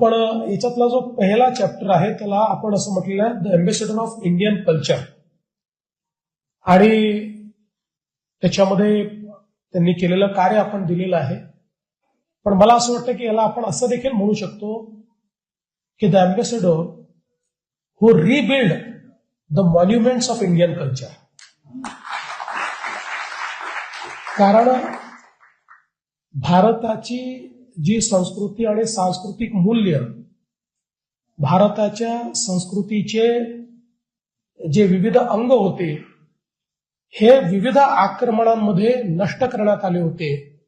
पण याच्यातला जो पहिला चॅप्टर आहे त्याला आपण असं म्हटलेलं आहे the ambassador of Indian culture आणि त्याच्यामध्ये त्यांनी केलेलं कार्य आपण दिलेलं आहे. पण मला असं वाटतं की याला आपण असं देखील म्हणू शकतो की the ambassador who rebuild the monuments of Indian culture कारण भारताची जी संस्कृती आणि सांस्कृतिक मूल्य भारताच्या संस्कृतीचे जे विविध अंग होते हे विविध आक्रमणांमध्ये नष्ट करण्यात आले होते.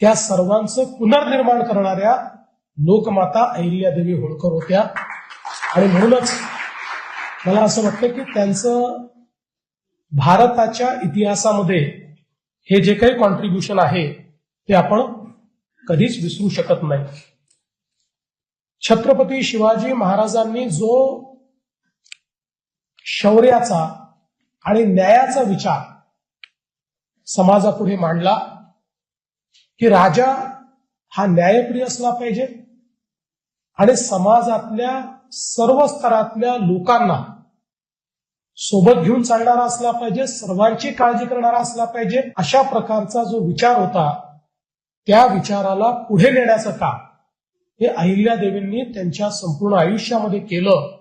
त्या सर्वांचं पुनर्निर्माण करणाऱ्या लोकमाता अहिल्यादेवी होळकर होत्या. आणि म्हणूनच मला असं वाटतं की त्यांचं भारताच्या इतिहासामध्ये हे जे काही कॉन्ट्रीब्युशन आहे ते आपण कधीच विसरू शकत नाही. छत्रपती शिवाजी महाराजांनी जो शौर्याचा आणि न्यायाचा विचार समाजापुढे मांडला की राजा हा न्यायप्रिय असला पाहिजे आणि समाजातल्या सर्व स्तरातल्या लोकांना सोबत घेऊन चालणारा असला पाहिजे सर्वांची काळजी करणारा असला पाहिजे अशा प्रकारचा जो विचार होता त्या विचाराला पुढे नेण्याचं काम हे अहिल्या देवींनी त्यांच्या संपूर्ण आयुष्यामध्ये केलं.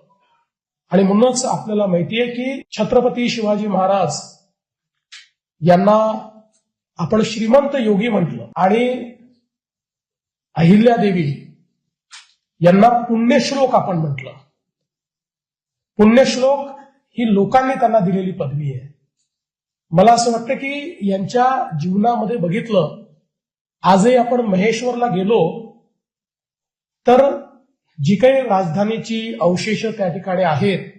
आणि म्हणूनच आपल्याला माहितीये की छत्रपती शिवाजी महाराज यांना आपण श्रीमंत योगी म्हटलं. आणि अहिल्या देवी यांना पुण्यश्लोक आपण म्हटलं. पुण्यश्लोक ही लोकांनी त्यांना दिलेली पदवी आहे. मला असं वाटतं की यांच्या जीवनामध्ये बघितलं आजही आपण महेश्वरला गेलो तर जी काही राजधानीची अवशेष त्या ठिकाणी आहेत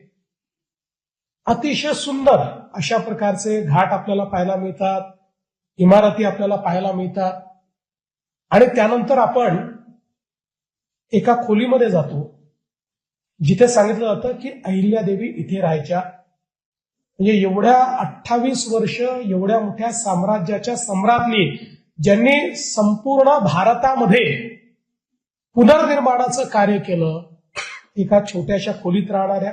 अतिशय सुंदर अशा प्रकारचे घाट आपल्याला पाहायला मिळतात इमारती आपल्याला पाहायला मिळतात. आणि त्यानंतर आपण एका खोलीमध्ये जातो जिथे सांगितलं जातं की अहिल्यादेवी इथे राहायच्या. म्हणजे एवढ्या अठ्ठावीस वर्ष एवढ्या मोठ्या साम्राज्याच्या सम्राज्ञी ज्यांनी संपूर्ण भारतामध्ये पुनर्निर्माणाचं कार्य केलं एका छोट्याशा खोलीत राहणाऱ्या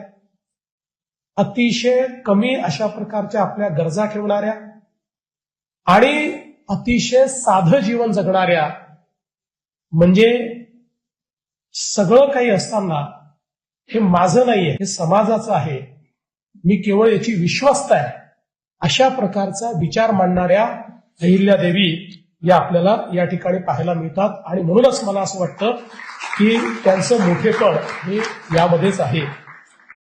अतिशय कमी अशा प्रकारच्या आपल्या गरजा ठेवणाऱ्या आणि अतिशय साधं जीवन जगणाऱ्या म्हणजे सगळं काही असताना हे माझं नाहीये हे समाजाचं आहे मी केवळ याची विश्वस्त आहे अशा प्रकारचा विचार मांडणाऱ्या अहिल्यादेवी या आपल्याला या ठिकाणी पाहायला मिळतात. आणि म्हणूनच मला असं वाटतं की त्यांचं मोठेपण हे यामध्येच आहे.